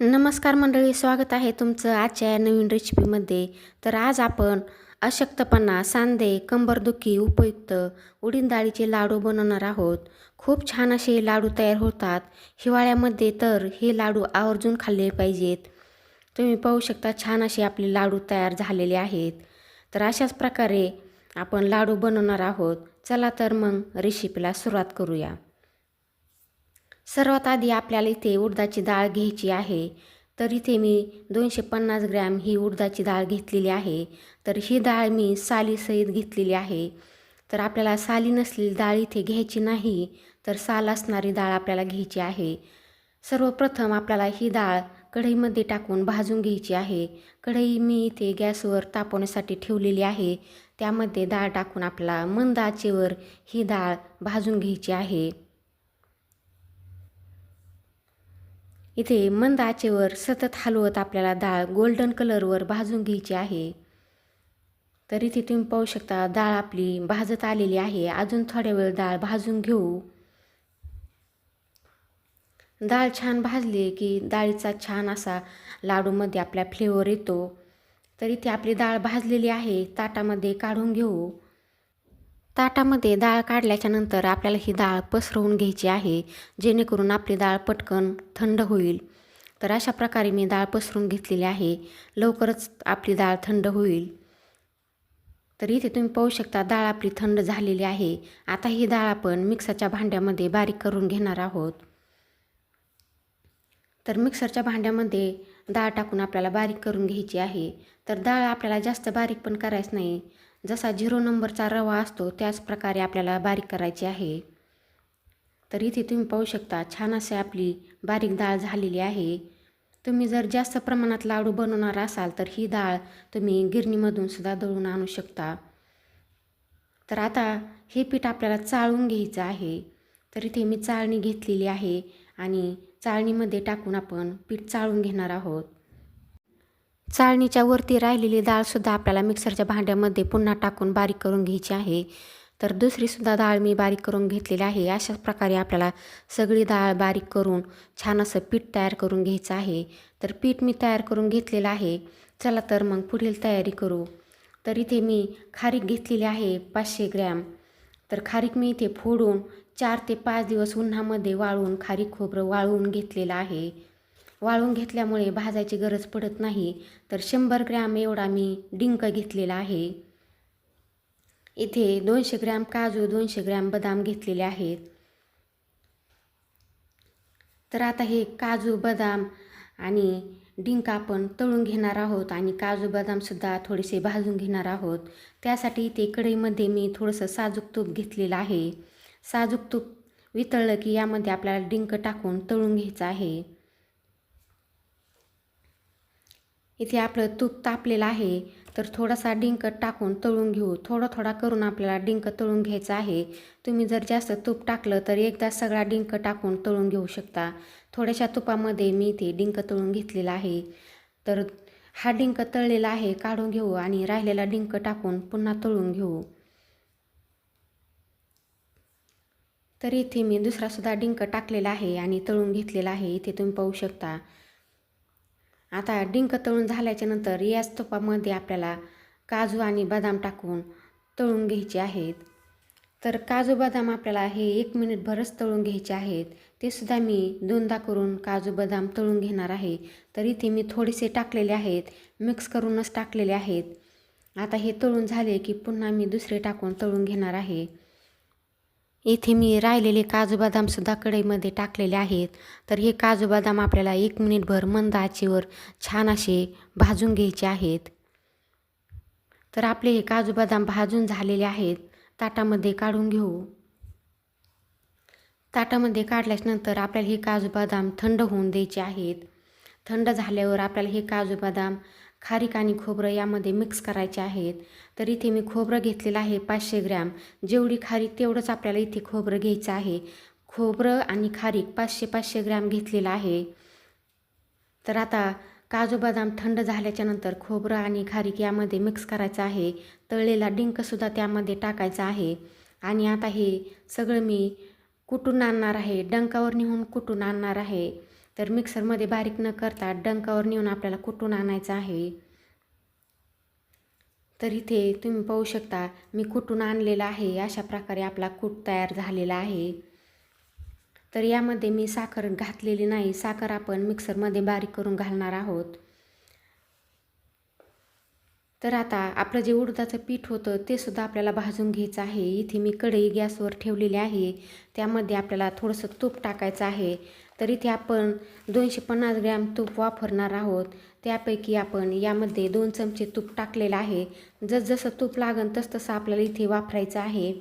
नमस्कार मंडळी स्वागत आहे तुमचं आजच्या या नवीन रेसिपीमध्ये तर आज आपण अशक्तपणा सांधे कंबरदुखी उपयुक्त उडीद डाळीचे लाडू बनवणार आहोत. खूप छान असे लाडू तयार होतात. हिवाळ्यामध्ये तर हे लाडू आवर्जून खाल्ले पाहिजेत. तुम्ही पाहू शकता छान असे आपले लाडू तयार झालेले आहेत. तर अशाच प्रकारे आपण लाडू बनवणार आहोत. चला तर मग रेसिपीला सुरुवात करूया. सर्वात आधी आपल्याला इथे उडदाची डाळ घ्यायची आहे. तर इथे मी दोनशे पन्नास ग्रॅम ही उडदाची डाळ घेतलेली आहे. तर ही डाळ मी सालीसहित घेतलेली आहे. तर आपल्याला साली नसलेली डाळ इथे घ्यायची नाही तर साल असणारी डाळ आपल्याला घ्यायची आहे. सर्वप्रथम आपल्याला ही डाळ कढईमध्ये टाकून भाजून घ्यायची आहे. कढई मी इथे गॅसवर तापवण्यासाठी ठेवलेली आहे. त्यामध्ये डाळ टाकून आपल्याला मंद आचेवर ही डाळ भाजून घ्यायची आहे. इथे मंद आचेवर सतत हलवत आपल्याला डाळ गोल्डन कलरवर भाजून घ्यायची आहे. तर इथे तुम्ही पाहू शकता डाळ आपली भाजत आलेली आहे. अजून थोड्या वेळ डाळ भाजून घेऊ. डाळ छान भाजली की डाळीचा छान असा लाडूमध्ये आपल्या फ्लेवर येतो. तर इथे आपली डाळ भाजलेली आहे ताटामध्ये काढून घेऊ. ताटामध्ये डाळ काढल्याच्या नंतर आपल्याला ही डाळ पसरवून घ्यायची आहे जेणेकरून आपली डाळ पटकन थंड होईल. तर अशा प्रकारे मी डाळ पसरून घेतलेली आहे. लवकरच आपली डाळ थंड होईल. तर इथे तुम्ही पाहू शकता डाळ आपली थंड झालेली आहे. आता ही डाळ आपण मिक्सरच्या भांड्यामध्ये बारीक करून घेणार आहोत. तर मिक्सरच्या भांड्यामध्ये डाळ टाकून आपल्याला बारीक करून घ्यायची आहे. तर डाळ आपल्याला जास्त बारीक पण करायचं नाही. जसा झिरो नंबरचा रवा असतो त्याच प्रकारे आपल्याला बारीक करायची आहे. तर इथे तुम्ही पाहू शकता छान असे आपली बारीक डाळ झालेली आहे. तुम्ही जर जास्त प्रमाणात लाडू बनवणार असाल तर ही डाळ तुम्ही गिरणीमधून सुद्धा दळून आणू शकता. तर आता हे पीठ आपल्याला चाळून घ्यायचं आहे. तर इथे मी चाळणी घेतलेली आहे आणि चाळणीमध्ये टाकून आपण पीठ चाळून घेणार आहोत. चाळणीच्या वरती राहिलेली डाळसुद्धा आपल्याला मिक्सरच्या भांड्यामध्ये पुन्हा टाकून बारीक करून घ्यायची आहे. तर दुसरीसुद्धा डाळ मी बारीक करून घेतलेली आहे. अशाच प्रकारे आपल्याला सगळी डाळ बारीक करून छान असं पीठ तयार करून घ्यायचं आहे. तर पीठ मी तयार करून घेतलेलं आहे. चला तर मग पुढील तयारी करू. तर इथे मी खारीक घेतलेली आहे पाचशे ग्रॅम. तर खारीक मी इथे फोडून चार ते पाच दिवस उन्हामध्ये वाळवून खारीक खोबरं वाळवून घेतलेलं आहे. वाळून घेतल्यामुळे भाजायची गरज पडत नाही. तर शंभर ग्रॅम एवढा मी डिंक घेतलेला आहे. इथे दोनशे ग्रॅम काजू दोनशे ग्रॅम बदाम घेतलेले आहेत. तर आता हे काजू बदाम आणि डिंक आपण तळून घेणार आहोत आणि काजू बदामसुद्धा थोडेसे भाजून घेणार आहोत. त्यासाठी इथे कढईमध्ये मी थोडंसं साजूक तूप घेतलेलं आहे. साजूक तूप वितळलं की यामध्ये आपल्याला डिंक टाकून तळून घ्यायचं आहे. इथे आपलं तूप तापलेलं आहे तर थोडासा डिंक टाकून तळून घेऊ. थोडा थोडा करून आपल्याला डिंक तळून घ्यायचा आहे. तुम्ही जर जास्त तूप टाकलं तर एकदा सगळा डिंक टाकून तळून घेऊ शकता. थोड्याशा तुपामध्ये मी इथे डिंक तळून घेतलेला आहे. तर हा डिंक तळलेला आहे काढून घेऊ आणि राहिलेला डिंक टाकून पुन्हा तळून घेऊ. तर इथे मी दुसरासुद्धा डिंक टाकलेला आहे आणि तळून घेतलेला आहे. इथे तुम्ही पाहू शकता. आता डिंक तळून झाल्याच्यानंतर याच तुपामध्ये आपल्याला काजू आणि बदाम टाकून तळून घ्यायचे आहेत. तर काजू बदाम आपल्याला हे एक मिनिटभरच तळून घ्यायचे आहेत. ते सुद्धा मी दोनदा करून काजू बदाम तळून घेणार आहे. तर इथे मी थोडेसे टाकलेले आहेत. मिक्स करूनच टाकलेले आहेत. आता हे तळून झाले की पुन्हा मी दुसरे टाकून तळून घेणार आहे. इथे मी राहिलेले काजू बदामसुद्धा कढईमध्ये टाकलेले आहेत. तर हे काजू बदाम आपल्याला एक मिनिटभर मंद आचेवर छान असे भाजून घ्यायचे आहेत. तर आपले हे काजू बदाम भाजून झालेले आहेत. ताटामध्ये काढून घेऊ. ताटामध्ये काढल्याच्यानंतर आपल्याला हे काजू बदाम थंड होऊन द्यायचे आहेत. थंड झाल्यावर आपल्याला हे काजू बदाम खारीक आणि खोबरं यामध्ये मिक्स करायचे आहेत. तर इथे मी खोबरं घेतलेलं आहे पाचशे ग्रॅम. जेवढी खारीक तेवढंच आपल्याला इथे खोबरं घ्यायचं आहे. खोबरं आणि खारीक पाचशे पाचशे ग्रॅम घेतलेलं आहे. तर आता काजू बदाम थंड झाल्याच्यानंतर खोबरं आणि खारीक यामध्ये मिक्स करायचं आहे. तळलेला डिंकसुद्धा त्यामध्ये टाकायचा आहे. आणि आता हे सगळं मी कुटून आणणार आहे. डंकावर नेऊन कुटून आणणार आहे. तर मिक्सरमध्ये बारीक न करता डंकावर नेऊन आपल्याला कुटून आणायचं आहे. तर इथे तुम्ही पाहू शकता मी कुटून आणलेला आहे. अशा प्रकारे आपला कूट तयार झालेला आहे. तर यामध्ये मी साखर घातलेली नाही. साखर आपण मिक्सरमध्ये बारीक करून घालणार आहोत. तर आता आपलं जे उडदाचं पीठ होतं ते सुद्धा आपल्याला भाजून घ्यायचं आहे. इथे मी कढई गॅसवर ठेवलेली आहे. त्यामध्ये आपल्याला थोडंसं तूप टाकायचं आहे. तर इथे आपण दोनशे पन्नास ग्रॅम तूप वापरणार आहोत. त्यापैकी आपण यामध्ये दोन चमचे तूप टाकलेलं आहे. जसजसं तूप लागन तसतसं आपल्याला इथे वापरायचं आहे.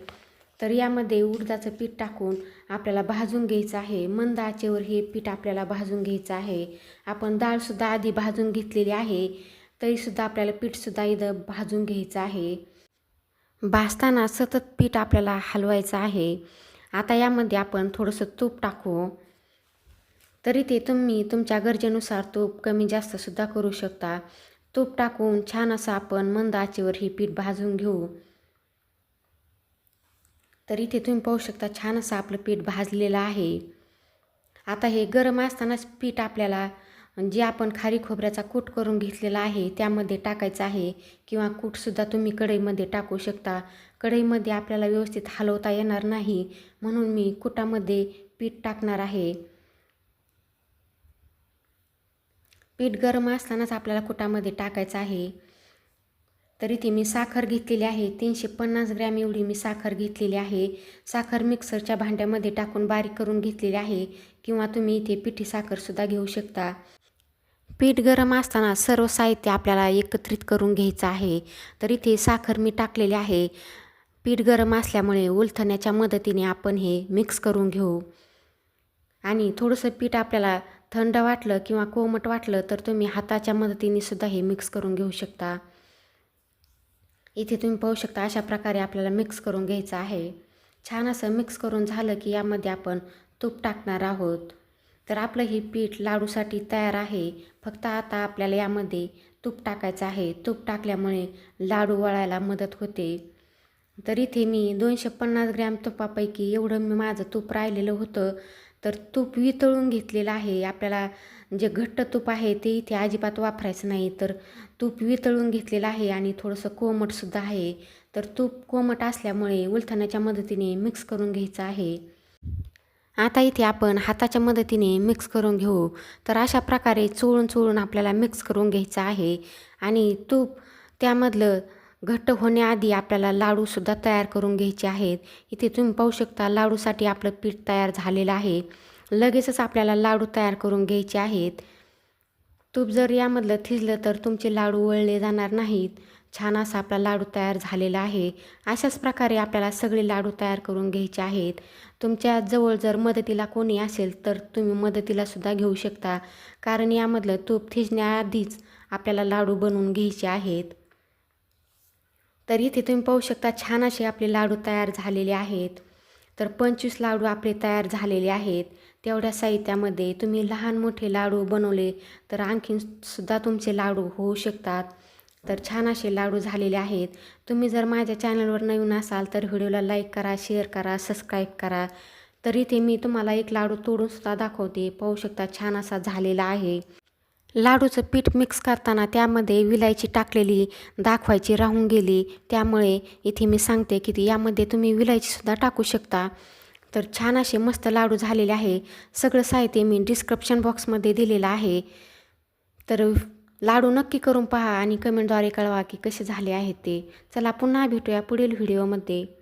तर यामध्ये उडदाचं पीठ टाकून आपल्याला भाजून घ्यायचं आहे. मंद आचेवर हे पीठ आपल्याला भाजून घ्यायचं आहे. आपण डाळसुद्धा आधी भाजून घेतलेली आहे. तरीसुद्धा आपल्याला पीठसुद्धा इथं भाजून घ्यायचं आहे. भाजताना सतत पीठ आपल्याला हलवायचं आहे. आता यामध्ये आपण थोडंसं तूप टाकू. तरी ते तुम्ही तुमच्या गरजेनुसार तूप कमी जास्तसुद्धा करू शकता. तूप टाकून छान असं आपण मंद आचेवर हे पीठ भाजून घेऊ. तर इथे तुम्ही पाहू शकता छान असं आपलं पीठ भाजलेलं आहे. आता हे गरम असतानाच पीठ आपल्याला जे आपण खारी खोबऱ्याचा कूट करून घेतलेला आहे त्यामध्ये टाकायचं आहे किंवा कूटसुद्धा तुम्ही कढईमध्ये टाकू शकता. कढईमध्ये आपल्याला व्यवस्थित हलवता येणार नाही म्हणून मी कुटामध्ये पीठ टाकणार आहे. पीठ गरम असतानाच आपल्याला कुटामध्ये टाकायचं आहे. तर इथे मी साखर घेतलेली आहे. तीनशे पन्नास ग्रॅम एवढी मी साखर घेतलेली आहे. साखर मिक्सरच्या भांड्यामध्ये टाकून बारीक करून घेतलेली आहे. किंवा तुम्ही इथे पिठी साखरसुद्धा घेऊ शकता. पीठ गरम असताना सर्व साहित्य आपल्याला एकत्रित करून घ्यायचं आहे. तर इथे साखर मी टाकलेली आहे. पीठ गरम असल्यामुळे उलथण्याच्या मदतीने आपण हे मिक्स करून घेऊ. आणि थोडंसं पीठ आपल्याला थंड वाटलं किंवा कोमट वाटलं तर तुम्ही हाताच्या मदतीने सुद्धा हे मिक्स करून घेऊ शकता. इथे तुम्ही पाहू शकता अशा प्रकारे आपल्याला मिक्स करून घ्यायचं आहे. छान असं मिक्स करून झालं की यामध्ये आपण तूप टाकणार आहोत. तर आपलं हे पीठ लाडूसाठी तयार आहे. फक्त आता आपल्याला यामध्ये तूप टाकायचं आहे. तूप टाकल्यामुळे लाडू वळायला मदत होते. तर इथे मी दोनशे पन्नास ग्रॅम तुपापैकी एवढं मी माझं तूप राहिलेलं होतं. तर तूप वितळून घेतलेलं आहे. आपल्याला जे घट्ट तूप आहे ते इथे अजिबात वापरायचं नाही. तर तूप वितळून घेतलेलं आहे आणि थोडंसं कोमटसुद्धा आहे. तर तूप कोमट असल्यामुळे उलथण्याच्या मदतीने मिक्स करून घ्यायचं आहे. आता इथे आपण हाताच्या मदतीने मिक्स करून घेऊ. तर अशा प्रकारे चोळून चोळून आपल्याला मिक्स करून घ्यायचं आहे. आणि तूप त्यामधलं घट्ट होण्याआधी आपल्याला लाडूसुद्धा तयार करून घ्यायचे आहेत. इथे तुम्ही पाहू शकता लाडूसाठी आपलं पीठ तयार झालेलं आहे. लगेचच आपल्याला लाडू तयार करून घ्यायचे आहेत. तूप जर यामधलं थिजलं तर तुमचे लाडू वळले जाणार नाहीत. छान असा आपला लाडू तयार झालेला आहे. अशाच प्रकारे आपल्याला सगळे लाडू तयार करून घ्यायचे आहेत. तुमच्या जवळ जर मदतीला कोणी असेल तर तुम्ही मदतीला सुद्धा घेऊ शकता. कारण यामधलं तूप थिजण्याआधीच आपल्याला लाडू बनवून घ्यायचे आहेत. तर इथे तुम्ही पाहू शकता छान असे आपले लाडू तयार झालेले आहेत. तर पंचवीस लाडू आपले तयार झालेले आहेत. तेवढ्या साहित्यामध्ये तुम्ही लहान मोठे लाडू बनवले तर आणखीन सुद्धा तुमचे लाडू होऊ शकतात. तर छान असे लाडू झालेले आहेत. तुम्ही जर माझ्या चॅनलवर नवीन असाल तर व्हिडिओला लाईक करा शेअर करा सबस्क्राईब करा. तर इथे मी तुम्हाला एक लाडू तोडूनसुद्धा दाखवते. पाहू शकता छान असा झालेला आहे. लाडूचं पीठ मिक्स करताना त्यामध्ये विलायची टाकलेली दाखवायची राहून गेली. त्यामुळे इथे मी सांगते की यामध्ये तुम्ही विलायचीसुद्धा टाकू शकता. तर छान असे मस्त लाडू झालेले आहे. सगळं साहित्य मी डिस्क्रिप्शन बॉक्समध्ये दिलेलं आहे. तर लाडू नक्की करून पहा आणि कमेंटद्वारे कळवा की कसे झाले आहेत ते. चला पुन्हा भेटूया पुढील व्हिडिओमध्ये